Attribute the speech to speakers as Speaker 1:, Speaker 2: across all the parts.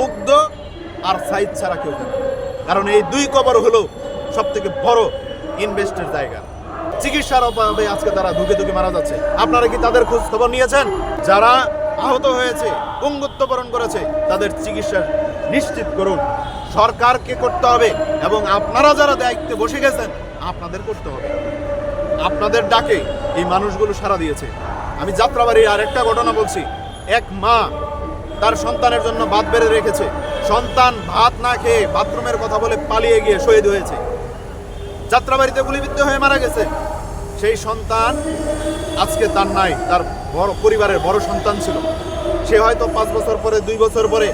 Speaker 1: মুগ্ধ আর সাইদ ছাড়া কেউ জানে কারণ এই দুই কবর হলো সব থেকে বড় ইনভেস্টের জায়গা। চিকিৎসার অভাবে আজকে তারা ধুকে ধুকে মারা যাচ্ছে। আপনারা কি তাদের খোঁজ খবর নিয়েছেন? যারা আহত হয়েছে, পঙ্গুত্ব বরণ করেছে, তাদের চিকিৎসা নিশ্চিত করুন। সরকারকে করতে হবে এবং আপনারা যারা দায়িত্বে বসে গেছেন, আপনাদের করতে হবে। আপনাদের ডাকে এই মানুষগুলো সারা দিয়েছে। আমি যাত্রাবাড়ির আরেকটা ঘটনা বলছি। এক মা তার সন্তানের জন্য ভাত বেড়ে রেখেছে। সন্তান ভাত না খেয়ে বাথরুমের কথা বলে পালিয়ে গিয়ে শহীদ হয়েছে। যাত্রাবাড়িতে গুলিবিদ্ধ হয়ে মারা গেছে। সেই সন্তান আজকে তার নাই, তার বড় পরিবারের বড় সন্তান ছিল। সে হয়তো পাঁচ বছর পরে, দুই বছর পরে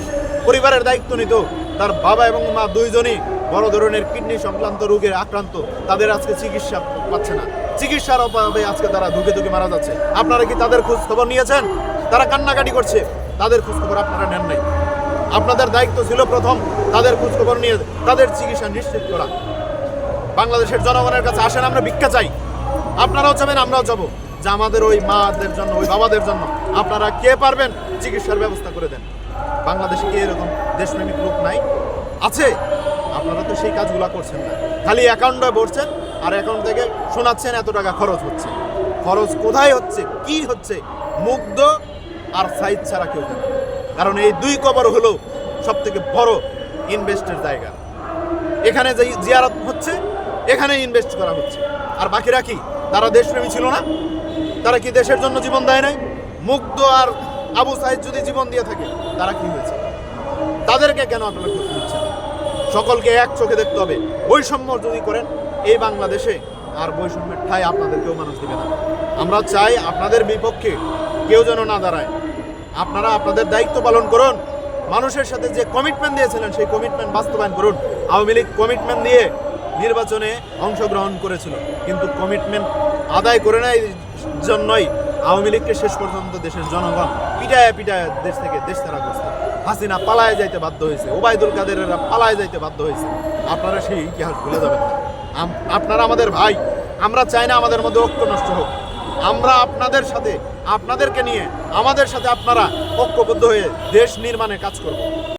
Speaker 1: পরিবারের দায়িত্ব নিত। তার বাবা এবং মা দুইজনই বড় ধরনের কিডনি সংক্রান্ত রোগের আক্রান্ত, তাদের আজকে চিকিৎসা পাচ্ছে না। চিকিৎসার অভাবে আজকে তারা ধুকে ধুকে মারা যাচ্ছে। আপনারা কি তাদের খোঁজ খবর নিয়েছেন? তারা কান্নাকাটি করছে। তাদের খোঁজ খবর আপনারা নেন নাই। আপনাদের দায়িত্ব ছিল প্রথম তাদের খোঁজ খবর নিয়ে তাদের চিকিৎসা নিশ্চিত করা। বাংলাদেশের জনগণের কাছে আসেন, আমরা ভিক্ষা চাই। আপনারাও যাবেন, আমরাও যাব। যে আমাদের ওই মাদের জন্য, ওই বাবাদের জন্য। আপনারা কে পারবেন চিকিৎসার ব্যবস্থা করে দেন। বাংলাদেশে কি এরকম দেশপ্রেমিক লোক নাই। আছে। আপনারা তো সেই কাজগুলো করছেন না। খালি অ্যাকাউন্টে বসছেন আর অ্যাকাউন্ট থেকে শোনাচ্ছেন এত টাকা খরচ হচ্ছে। খরচ কোথায় হচ্ছে? কি হচ্ছে? মুগ্ধ আর সাইজ ছাড়া কেউ জানে কারণ এই দুই কবর হলো সব থেকে বড় ইনভেস্টের জায়গা। এখানে যে জিয়ারত হচ্ছে, এখানে ইনভেস্ট করা হচ্ছে। আর বাকিরা কি? তারা দেশপ্রেমী ছিল না? তারা কি দেশের জন্য জীবন দেয় নাই? মুগ্ধ আর আবু সাইদ যদি জীবন দিয়ে থাকে, তারা কি হয়েছে? তাদেরকে কেন আপনারা খোঁজ নিচ্ছেন না? সকলকে এক চোখে দেখতে হবে। বৈষম্য যদি করেন, এই বাংলাদেশে আর বৈষম্যের ঠাই আপনাদের কেউ মানুষ দিবে না। আমরা চাই আপনাদের বিপক্ষে কেউ যেন না দাঁড়ায়। আপনারা আপনাদের দায়িত্ব পালন করুন। মানুষের সাথে যে কমিটমেন্ট দিয়েছিলেন, সেই কমিটমেন্ট বাস্তবায়ন করুন। আওয়ামী লীগ কমিটমেন্ট দিয়ে নির্বাচনে অংশগ্রহণ করেছিল। কিন্তু কমিটমেন্ট আদায় করে নেয় জন্যই আওয়ামী লীগকে শেষ পর্যন্ত দেশের জনগণ পিটায় পিটায় দেশ থেকে দেশ তারা করছে। হাসিনা পালায় যাইতে বাধ্য হয়েছে, ওবায়দুল কাদেরেরা পালায় যাইতে বাধ্য হয়েছে। আপনারা সেই ইতিহাস ভুলে যাবেন আপনারা আমাদের ভাই, আমরা চাই না আমাদের মধ্যে ঐক্য নষ্ট হোক। আমরা আপনাদের সাথে, আপনাদেরকে নিয়ে, আমাদের সাথে আপনারা ঐক্যবদ্ধ হয়ে দেশ নির্মাণে কাজ করব।